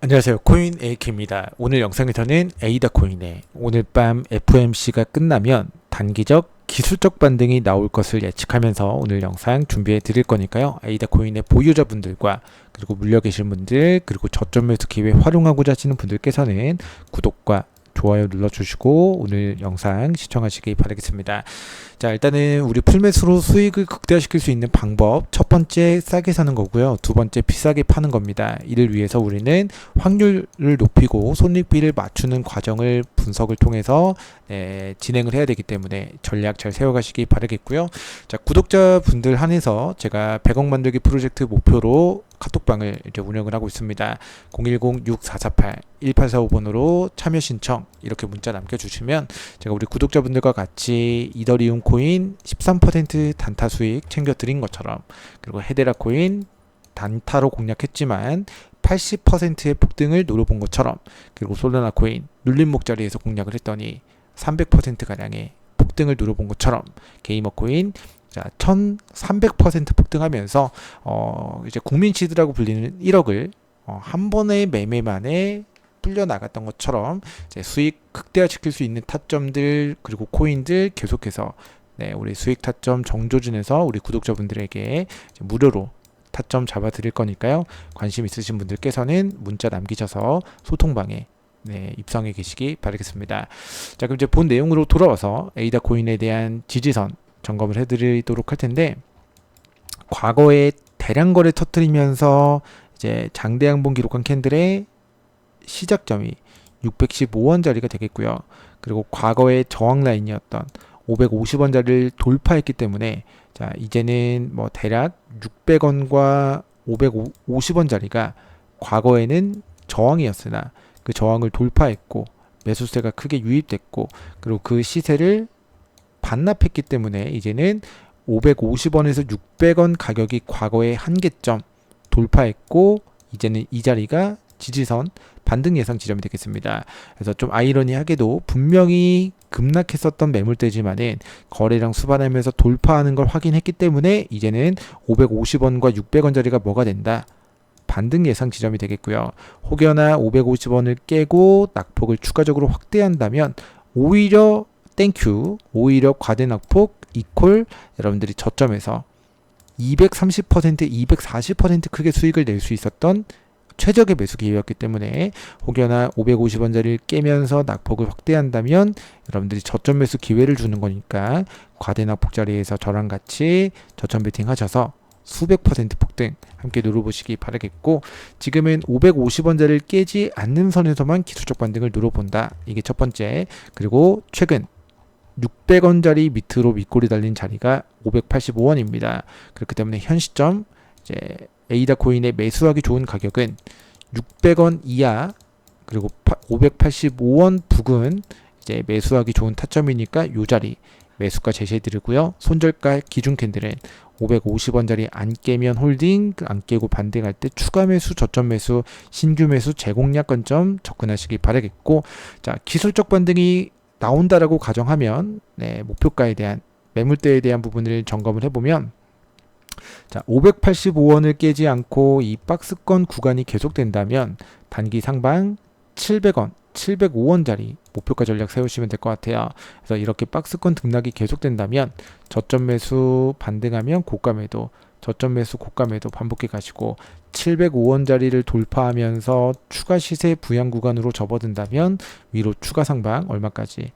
안녕하세요. 코인 에이키입니다. 오늘 영상에서는 에이다 코인의 오늘 밤 FOMC가 끝나면 단기적 기술적 반등이 나올 것을 예측하면서 오늘 영상 준비해 드릴 거니까요. 에이다 코인의 보유자분들과 그리고 물려 계신 분들 그리고 저점 매수 기회 활용하고자 하시는 분들께서는 구독과 좋아요 눌러주시고 오늘 영상 시청하시기 바라겠습니다. 자 일단은 우리 풀매수로 수익을 극대화시킬 수 있는 방법 첫 번째 싸게 사는 거고요. 두 번째 비싸게 파는 겁니다. 이를 위해서 우리는 확률을 높이고 손익비를 맞추는 과정을 분석을 통해서 네, 진행을 해야 되기 때문에 전략 잘 세워가시기 바라겠고요. 자 구독자분들 한해서 제가 100억 만들기 프로젝트 목표로 카톡방을 이제 운영을 하고 있습니다. 010-6448-1845번으로 참여 신청 이렇게 문자 남겨주시면 제가 우리 구독자분들과 같이 이더리움 코인 13% 단타 수익 챙겨드린 것처럼 그리고 헤데라 코인 단타로 공략했지만 80%의 폭등을 노려본 것처럼 그리고 솔라나 코인 눌림 목 자리에서 공략을 했더니 300%가량의 폭등을 노려본 것처럼 게이머 코인 자, 1300% 폭등하면서 어 이제 국민 시드라고 불리는 1억을 어, 한 번의 매매만에 불려 나갔던 것처럼 수익 극대화시킬 수 있는 타점들 그리고 코인들 계속해서 네, 우리 수익 타점 정조준에서 우리 구독자분들에게 무료로 타점 잡아 드릴 거니까요. 관심 있으신 분들께서는 문자 남기셔서 소통방에 네, 입성해 계시기 바라겠습니다. 자, 그럼 이제 본 내용으로 돌아와서 에이다 코인에 대한 지지선 점검을 해드리도록 할 텐데 과거에 대량 거래 터트리면서 이제 장대양봉 기록한 캔들의 시작점이 615원짜리가 되겠고요. 그리고 과거의 저항 라인이었던 550원짜리를 돌파했기 때문에 자 이제는 뭐 대략 600원과 550원짜리가 과거에는 저항이었으나 그 저항을 돌파했고 매수세가 크게 유입됐고 그리고 그 시세를 반납했기 때문에 이제는 550원에서 600원 가격이 과거의 한계점 돌파했고 이제는 이 자리가 지지선 반등 예상 지점이 되겠습니다. 그래서 좀 아이러니하게도 분명히 급락했었던 매물대지만은 거래량 수반하면서 돌파하는 걸 확인했기 때문에 이제는 550원과 600원짜리가 뭐가 된다. 반등 예상 지점이 되겠고요. 혹여나 550원을 깨고 낙폭을 추가적으로 확대한다면 오히려 땡큐 오히려 과대낙폭 이퀄 여러분들이 저점에서 230% 240% 크게 수익을 낼 수 있었던 최적의 매수 기회였기 때문에 혹여나 550원짜리를 깨면서 낙폭을 확대한다면 여러분들이 저점 매수 기회를 주는 거니까 과대 낙폭 자리에서 저랑 같이 저점 베팅 하셔서 수백 퍼센트 폭등 함께 누려보시기 바라겠고 지금은 550원짜리를 깨지 않는 선에서만 기술적 반등을 누려본다. 이게 첫 번째. 그리고 최근 600원짜리 밑으로 윗골이 달린 자리가 585원입니다. 그렇기 때문에 현 시점 이제 에이다 코인의 매수하기 좋은 가격은 600원 이하 그리고 585원 부근 이제 매수하기 좋은 타점이니까 요 자리 매수가 제시해 드리고요. 손절가 기준 캔들은 550원짜리 안 깨면 홀딩, 안 깨고 반등할 때 추가 매수, 저점 매수, 신규 매수 재공략 관점 접근하시기 바라겠고, 자 기술적 반등이 나온다라고 가정하면 네, 목표가에 대한 매물대에 대한 부분을 점검을 해보면 자 585원을 깨지 않고 이 박스권 구간이 계속된다면 단기 상방 700원 705원짜리 목표가 전략 세우시면 될 것 같아요. 그래서 이렇게 박스권 등락이 계속된다면 저점 매수 반등하면 고가 매도 저점 매수 고가 매도 반복해 가시고 705원짜리를 돌파하면서 추가 시세 부양 구간으로 접어든다면 위로 추가 상방 얼마까지?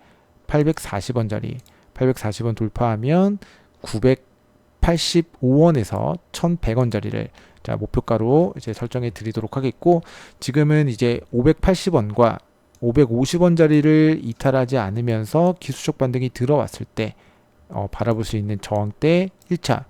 840원짜리. 840원 돌파하면 985원에서 1100원짜리를 자 목표가로 이제 설정해 드리도록 하겠고 지금은 이제 580원과 550원짜리를 이탈하지 않으면서 기술적 반등이 들어왔을 때 어, 바라볼 수 있는 저항대 1차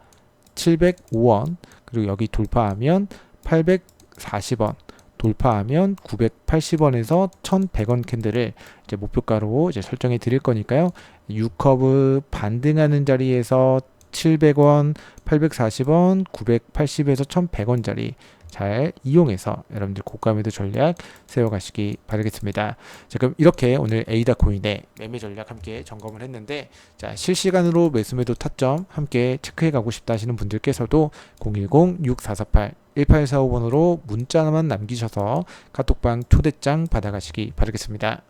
705원 그리고 여기 돌파하면 840원 돌파하면 980원에서 1100원 캔들을 이제 목표가로 이제 설정해 드릴 거니까요. 6커브 반등하는 자리에서 700원, 840원, 980에서 1100원짜리 잘 이용해서 여러분들 고가매도 전략 세워가시기 바라겠습니다. 자, 그럼 이렇게 오늘 에이다 코인의 매매 전략 함께 점검을 했는데 자, 실시간으로 매수매도 타점 함께 체크해 가고 싶다 하시는 분들께서도 010-6448 1845번으로 문자만 남기셔서 카톡방 초대장 받아가시기 바라겠습니다.